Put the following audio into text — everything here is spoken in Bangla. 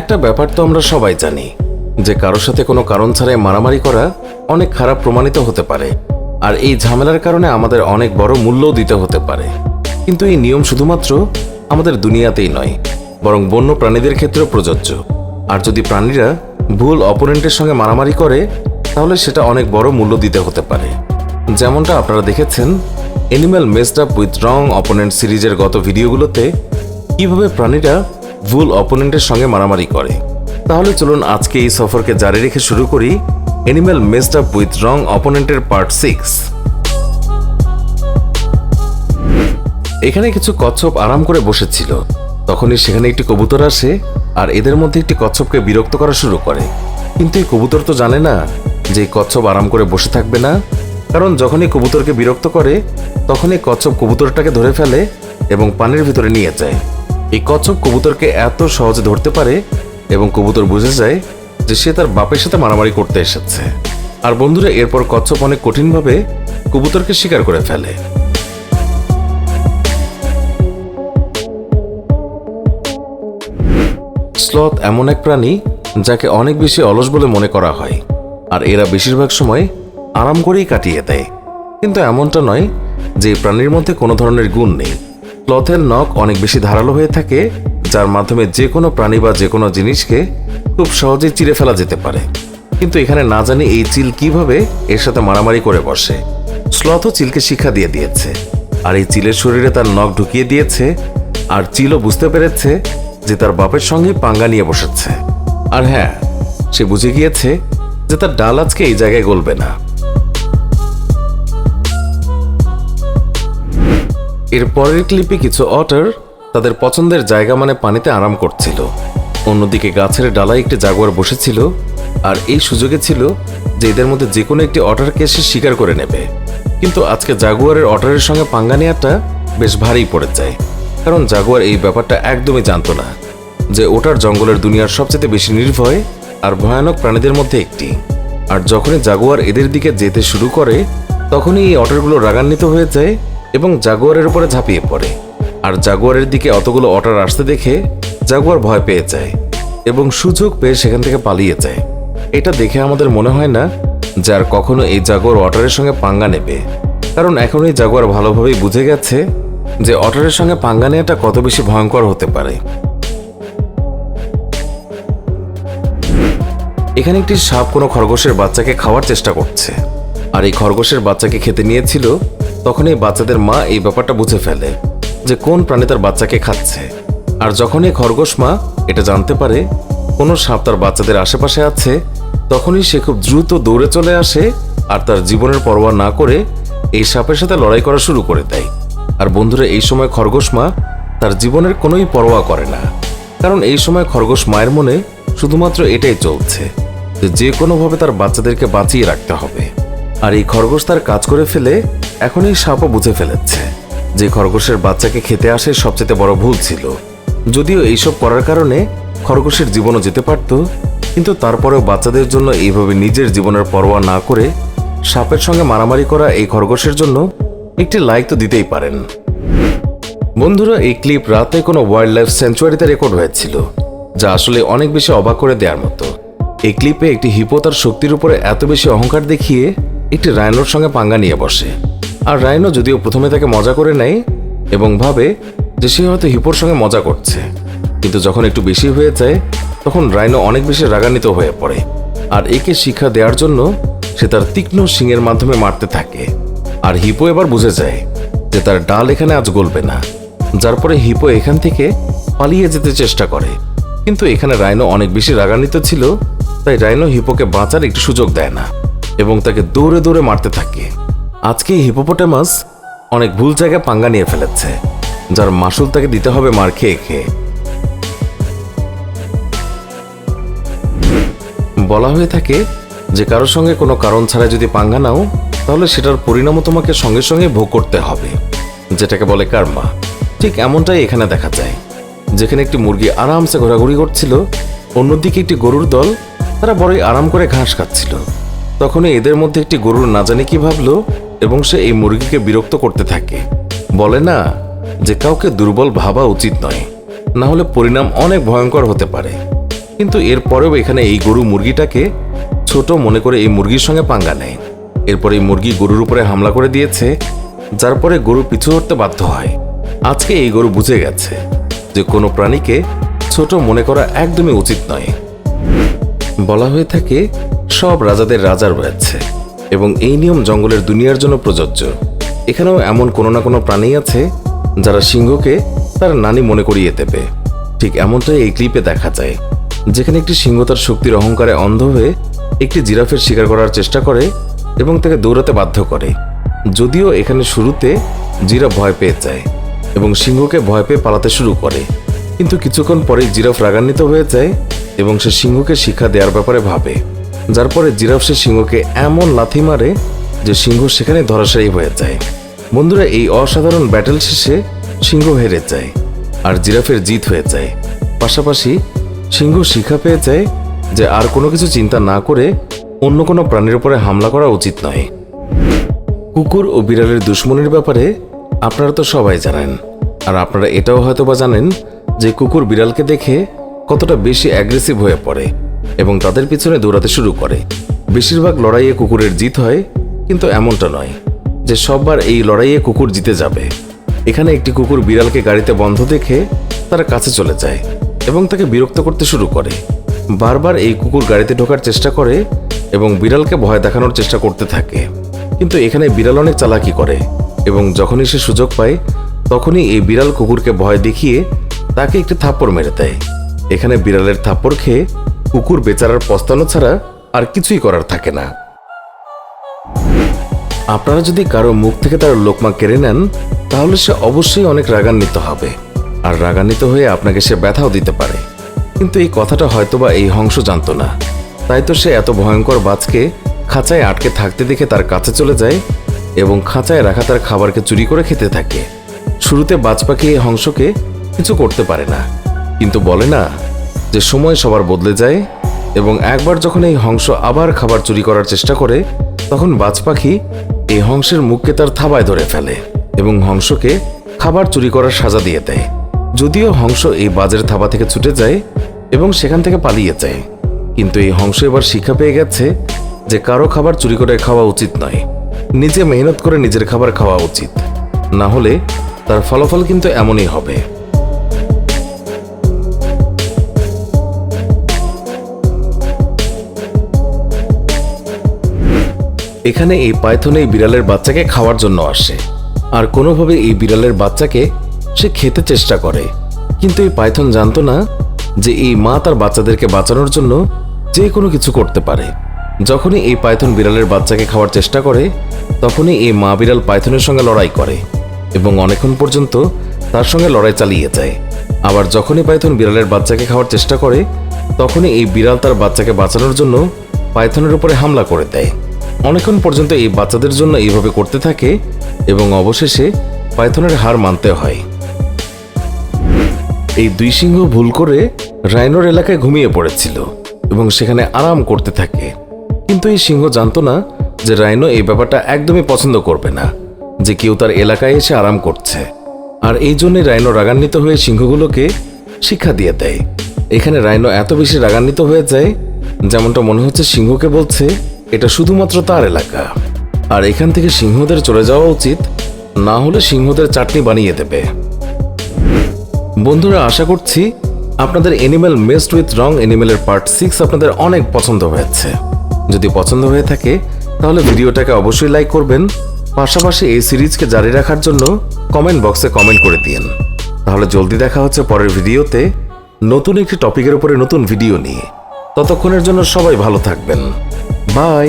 একটা ব্যাপার তো আমরা সবাই জানি, যে কারোর সাথে কোনো কারণ ছাড়াই মারামারি করা অনেক খারাপ প্রমাণিত হতে পারে, আর এই ঝামেলার কারণে আমাদের অনেক বড় মূল্যও দিতে হতে পারে। কিন্তু এই নিয়ম শুধুমাত্র আমাদের দুনিয়াতেই নয়, বরং বন্য প্রাণীদের ক্ষেত্রেও প্রযোজ্য। আর যদি প্রাণীরা ভুল অপোনেন্টের সঙ্গে মারামারি করে, তাহলে সেটা অনেক বড় মূল্য দিতে হতে পারে। যেমনটা আপনারা দেখেছেন animal messed up with wrong opponent সিরিজের গত ভিডিওগুলোতে কীভাবে প্রাণীরা ভুল অপোনেন্টের সঙ্গে মারামারি করে। তাহলে চলুন আজকে এই সফরকে জারি রেখে শুরু করি animal messed up with wrong অপোনেন্টের part six এখানে কিছু কচ্ছপ আরাম করে বসেছিল। তখনই সেখানে একটি কবুতর আসে আর এদের মধ্যে একটি কচ্ছপকে বিরক্ত করা শুরু করে। কিন্তু এই কবুতর তো জানে না যে কচ্ছপ আরাম করে বসে থাকবে না। কারণ যখনই কবুতরকে বিরক্ত করে, তখনই কচ্ছপ কবুতরটাকে ধরে ফেলে এবং পানির ভিতরে নিয়ে যায়। এই কচ্ছপ কবুতরকে এত সহজে ধরতে পারে এবং কবুতর বুঝে যায় যে সে তার বাপের সাথে মারামারি করতে এসেছে। আর বন্ধুরা, এরপর কচ্ছপ অনেক কঠিনভাবে কবুতরকে শিকার করে ফেলে। স্লথ এমন এক প্রাণী যাকে অনেক বেশি অলস বলে মনে করা হয়, আর এরা বেশিরভাগ সময় আরাম করেই কাটিয়ে দেয়। কিন্তু এমনটা নয় যে প্রাণীর মধ্যে কোনো ধরনের গুণ নেই। স্লথের নখ অনেক বেশি ধারালো হয়ে থাকে, যার মাধ্যমে যে কোনো প্রাণী বা যে কোনো জিনিসকে খুব সহজেই চিরে ফেলা যেতে পারে। কিন্তু এখানে না জানি এই চিল কীভাবে এর সাথে মারামারি করে বসে। স্লথও চিলকে শিক্ষা দিয়ে দিয়েছে, আর এই চিলের শরীরে তার নখ ঢুকিয়ে দিয়েছে, আর চিলও বুঝতে পেরেছে যে তার বাপের সঙ্গে পাঙ্গা নিয়ে বসেছে। আর হ্যাঁ সে বুঝে গিয়েছে যে তার ডাল আজকে এই জায়গায় গলবে না। এর পরের ক্লিপে কিছু অটার তাদের পছন্দের জায়গা মানে পানিতে আরাম করছিল। অন্যদিকে গাছের ডালায় একটি জাগুয়ার বসেছিল, আর এই সুযোগে ছিল যে এদের মধ্যে যে কোনো একটি অটারকে সে শিকার করে নেবে। কিন্তু আজকে জাগুয়ারের অটারের সঙ্গে পাঙ্গা নেওয়াটা বেশ ভারী পড়ে যায়। কারণ জাগুয়ার এই ব্যাপারটা একদমই জানতো না, যে ওটার জঙ্গলের দুনিয়ার সবচেয়ে বেশি নির্ভয় আর ভয়ানক প্রাণীদের মধ্যে একটি। আর যখনই জাগুয়ার এদের দিকে যেতে শুরু করে, তখনই এই অটারগুলো রাগান্বিত হয়ে যায় এবং জাগুয়ারের উপরে ঝাঁপিয়ে পড়ে। আর জাগুয়ারের দিকে অতগুলো অটার আসতে দেখে জাগুয়ার ভয় পেয়ে যায় এবং সুযোগ পেয়ে সেখান থেকে পালিয়ে যায়। এটা দেখে আমাদের মনে হয় না যে আর কখনো এই জাগুয়ার অটারের সঙ্গে পাঙ্গা নেবে। কারণ এখন এই জাগুয়ার ভালোভাবেই বুঝে গেছে যে অটারের সঙ্গে পাঙ্গা নেওয়াটা কত বেশি ভয়ঙ্কর হতে পারে। এখানে একটি সাপ কোনো খরগোশের বাচ্চাকে খাওয়ার চেষ্টা করছে। আর এই খরগোশের বাচ্চাকে খেতে নিয়েছিল, তখন এই বাচ্চাদের মা এই ব্যাপারটা বুঝে ফেলে যে কোন প্রাণী তার বাচ্চাকে খাচ্ছে। আর যখন এই খরগোশ মা এটা জানতে পারে, কোনো সাপ তার বাচ্চাদের আশেপাশে আছে, তখনই সে খুব দ্রুত দৌড়ে চলে আসে আর তার জীবনের পরোয়া না করে এই সাপের সাথে লড়াই করা শুরু করে দেয়। আর বন্ধুরা, এই সময় খরগোশ মা তার জীবনের কোনোই পরোয়া করে না। কারণ এই সময় খরগোশ মায়ের মনে শুধুমাত্র এটাই চলছে যে যে কোনোভাবে তার বাচ্চাদেরকে বাঁচিয়ে রাখতে হবে। আর এই খরগোশ তার কাজ করে ফেলে এখন এই সাপও বুঝে ফেলেছে যে খরগোশের বাচ্চাকে খেতে আসে সবচেয়ে বড় ভুল ছিল। যদিও এইসব করার কারণে খরগোশের জীবনও যেতে পারত, কিন্তু তারপরেও বাচ্চাদের জন্য এইভাবে নিজের জীবনের পরোয়া না করে সাপের সঙ্গে মারামারি করা এই খরগোশের জন্য একটি লাইক তো দিতেই পারেন। বন্ধুরা, এই ক্লিপ রাতে কোনো ওয়াইল্ড লাইফ স্যাঞ্চুয়ারিতে রেকর্ড হয়েছিল, যা আসলে অনেক বেশি অবাক করে দেওয়ার মতো। এই ক্লিপে একটি হিপো তার শক্তির উপরে এত বেশি অহংকার দেখিয়ে একটি রাইনোর সঙ্গে পাঙ্গা নিয়ে বসে। আর রাইনো যদিও প্রথমে তাকে মজা করে নেয় এবং ভাবে যে সে হয়তো হিপোর সঙ্গে মজা করছে, কিন্তু যখন একটু বেশি হয়ে যায়, তখন রাইনো অনেক বেশি রাগান্বিত হয়ে পড়ে। আর একে শিক্ষা দেওয়ার জন্য সে তার তীক্ষ্ণ শিংয়ের মাধ্যমে মারতে থাকে। আর হিপো এবার বুঝে যায় যে তার ডাল এখানে আজ গলবে না। যার পরে হিপো এখান থেকে পালিয়ে যেতে চেষ্টা করে। কিন্তু এখানে রাইনো অনেক বেশি রাগান্বিত ছিল, তাই রাইনো হিপোকে বাঁচার একটু সুযোগ দেয় না এবং তাকে দৌড়ে দৌড়ে মারতে থাকে। আজকে হিপোপোটামাস অনেক ভুল জায়গায় পাঙ্গা নিয়ে ফেলেছে, যার মাসুল তাকে দিতে হবে মার খেয়ে খেয়ে। বলা হয়ে থাকে যে কারোর সঙ্গে কোনো কারণ ছাড়া যদি পাঙ্গা নাও, তাহলে সেটার পরিণামও তোমাকে সঙ্গে সঙ্গে ভোগ করতে হবে, যেটাকে বলে কার্মা। ঠিক এমনটাই এখানে দেখা যায়। যেখানে একটি মুরগি আরামসে ঘোরাঘুরি করছিল, অন্যদিকে একটি গরুর দল, তারা বড়ই আরাম করে ঘাস খাচ্ছিল। তখনই এদের মধ্যে একটি গরুর না জানে কি ভাবলো, এবং সে এই মুরগিকে বিরক্ত করতে থাকে। বলে না, যে কাউকে দুর্বল ভাবা উচিত নয়, না হলে পরিণাম অনেক ভয়ঙ্কর হতে পারে। কিন্তু এরপরেও এখানে এই গরু মুরগিটাকে ছোট মনে করে এই মুরগির সঙ্গে পাঙ্গা নেয়। এরপর এই মুরগি গরুর উপরে হামলা করে দিয়েছে, যার পরে গরু পিছু হতে বাধ্য হয়। আজকে এই গরু বুঝে গেছে যে কোনো প্রাণীকে ছোট মনে করা একদমই উচিত নয়। বলা হয়ে থাকে, সব রাজাদের রাজা রয়েছে এবং এই নিয়ম জঙ্গলের দুনিয়ার জন্য প্রযোজ্য। এখানেও এমন কোনো না কোনো প্রাণী আছে যারা সিংহকে তার নানি মনে করিয়ে দেবে। ঠিক এমনটাই এই ক্লিপে দেখা যায়, যেখানে একটি সিংহ তার শক্তির অহংকারে অন্ধ হয়ে একটি জিরাফের শিকার করার চেষ্টা করে এবং তাকে দৌড়াতে বাধ্য করে। যদিও এখানে শুরুতে জিরাফ ভয় পেয়ে যায় এবং সিংহকে ভয় পেয়ে পালাতে শুরু করে। কিন্তু কিছুক্ষণ পরেই জিরাফ রাগান্বিত হয়ে যায় এবং সে সিংহকে শিক্ষা দেওয়ার ব্যাপারে ভাবে। যার পরে জিরাফ সে সিংহকে এমন লাথি মারে যে সিংহ সেখানে ধরাশায়ী হয়ে যায়। বন্ধুরা, এই অসাধারণ ব্যাটেল শেষে সিংহ হেরে যায় আর জিরাফের জিত হয়ে যায়। পাশাপাশি সিংহ শিক্ষা পেয়ে যায় যে আর কোনো কিছু চিন্তা না করে অন্য কোনো প্রাণীর উপরে হামলা করা উচিত নয়। কুকুর ও বিড়ালের দুশ্মনির ব্যাপারে আপনারা তো সবাই জানেন। আর আপনারা এটাও হয়তো বা জানেন যে কুকুর বিড়ালকে দেখে কতটা বেশি অ্যাগ্রেসিভ হয়ে পড়ে এবং তাদের পিছনে দৌড়াতে শুরু করে। বেশিরভাগ লড়াইয়ে কুকুরের জিত হয়, কিন্তু এমনটা নয় যে সববার এই লড়াইয়ে কুকুর জিতে যাবে। এখানে একটি কুকুর বিড়ালকে গাড়িতে বন্ধ দেখে তার কাছে চলে যায় এবং তাকে বিরক্ত করতে শুরু করে। বারবার এই কুকুর গাড়িতে ঢোকার চেষ্টা করে এবং বিড়ালকে ভয় দেখানোর চেষ্টা করতে থাকে। কিন্তু এখানে বিড়াল অনেক চালাকি করে এবং যখনই সে সুযোগ পায়, তখনই এই বিড়াল কুকুরকে ভয় দেখিয়ে তাকে একটি থাপ্পড় মেরে দেয়। এখানে বিড়ালের থাপ্পড় খেয়ে কুকুর বেচারার পস্তানো ছাড়া আর কিছুই করার থাকে না। আপনারা যদি কারও মুখ থেকে তার লোকমা কেড়ে নেন, তাহলে সে অবশ্যই অনেক রাগান্বিত হবে। আর রাগান্বিত হয়ে আপনাকে সে ব্যথাও দিতে পারে। কিন্তু এই কথাটা হয়তোবা এই হংস জানতো না। তাই তো সে এত ভয়ঙ্কর বাজকে খাঁচায় আটকে থাকতে দেখে তার কাছে চলে যায় এবং খাঁচায় রাখা তার খাবারকে চুরি করে খেতে থাকে। শুরুতে বাজ পাখি এই হংসকে কিছু করতে পারে না, কিন্তু বলে না যে সময় সবার বদলে যায় এবং একবার যখন এই হংস আবার খাবার চুরি করার চেষ্টা করে, তখন বাজ পাখি এই হংসের মুখকে তার থাবায় ধরে ফেলে এবং হংসকে খাবার চুরি করার সাজা দিয়ে দেয়। যদিও হংস এই বাজের থাবা থেকে ছুটে যায় এবং সেখান থেকে পালিয়ে যায়। কিন্তু এই হংস এবার শিক্ষা পেয়ে গেছে যে কারও খাবার চুরি করে খাওয়া উচিত নয়। নিজে মেহনত করে নিজের খাবার খাওয়া উচিত। না হলে তার ফলাফল কিন্তু এমনই হবে। এখানে এই পাইথন এই বিড়ালের বাচ্চাকে খাওয়ার জন্য আসে। আর কোনোভাবে এই বিড়ালের বাচ্চাকে সে খেতে চেষ্টা করে। কিন্তু এই পাইথন জানতো না যে এই মা তার বাচ্চাদেরকে বাঁচানোর জন্য যে কোনো কিছু করতে পারে। যখনই এই পাইথন বিড়ালের বাচ্চাকে খাওয়ার চেষ্টা করে, তখনই এই মা বিড়াল পাইথনের সঙ্গে লড়াই করে এবং অনেকক্ষণ পর্যন্ত তার সঙ্গে লড়াই চালিয়ে যায়। আবার যখনই পাইথন বিড়ালের বাচ্চাকে খাওয়ার চেষ্টা করে, তখনই এই বিড়াল তার বাচ্চাকে বাঁচানোর জন্য পাইথনের উপরে হামলা করে দেয়। অনেকক্ষণ পর্যন্ত এই বাচ্চাদের জন্য এইভাবে করতে থাকে এবং অবশেষে পাইথনের হার মানতে হয়। এই দুই সিংহ ভুল করে রাইনোর এলাকায় ঘুমিয়ে পড়েছিল এবং সেখানে আরাম করতে থাকে। কিন্তু এই সিংহ জানতো না যে রাইনো এই ব্যাপারটা একদমই পছন্দ করবে না, যে কেউ তার এলাকায় এসে আরাম করছে। আর এই জন্যই রাইনো রাগান্বিত হয়ে সিংহগুলোকে শিক্ষা দিয়ে দেয়। এখানে রাইনো এত বেশি রাগান্বিত হয়ে যায়, যেমনটা মনে হচ্ছে সিংহকে বলছে, এটা শুধুমাত্র তার এলাকা। আর এখান থেকে সিংহদের চলে যাওয়া উচিত, না হলে সিংহদের চাটনি বানিয়ে দেবে। বন্ধুরা, আশা করছি আপনাদের এনিম্যাল মেস্ট উইথ রং এনিম্যালের পার্ট সিক্স আপনাদের অনেক পছন্দ হয়েছে। যদি পছন্দ হয়ে থাকে, তাহলে ভিডিওটাকে অবশ্যই লাইক করবেন। পাশাপাশি এই সিরিজকে জারি রাখার জন্য কমেন্ট বক্সে কমেন্ট করে দিন। তাহলে জলদি দেখা হচ্ছে পরের ভিডিওতে নতুন একটি টপিকের উপরে নতুন ভিডিও নিয়ে। ততক্ষণের জন্য সবাই ভালো থাকবেন। বাই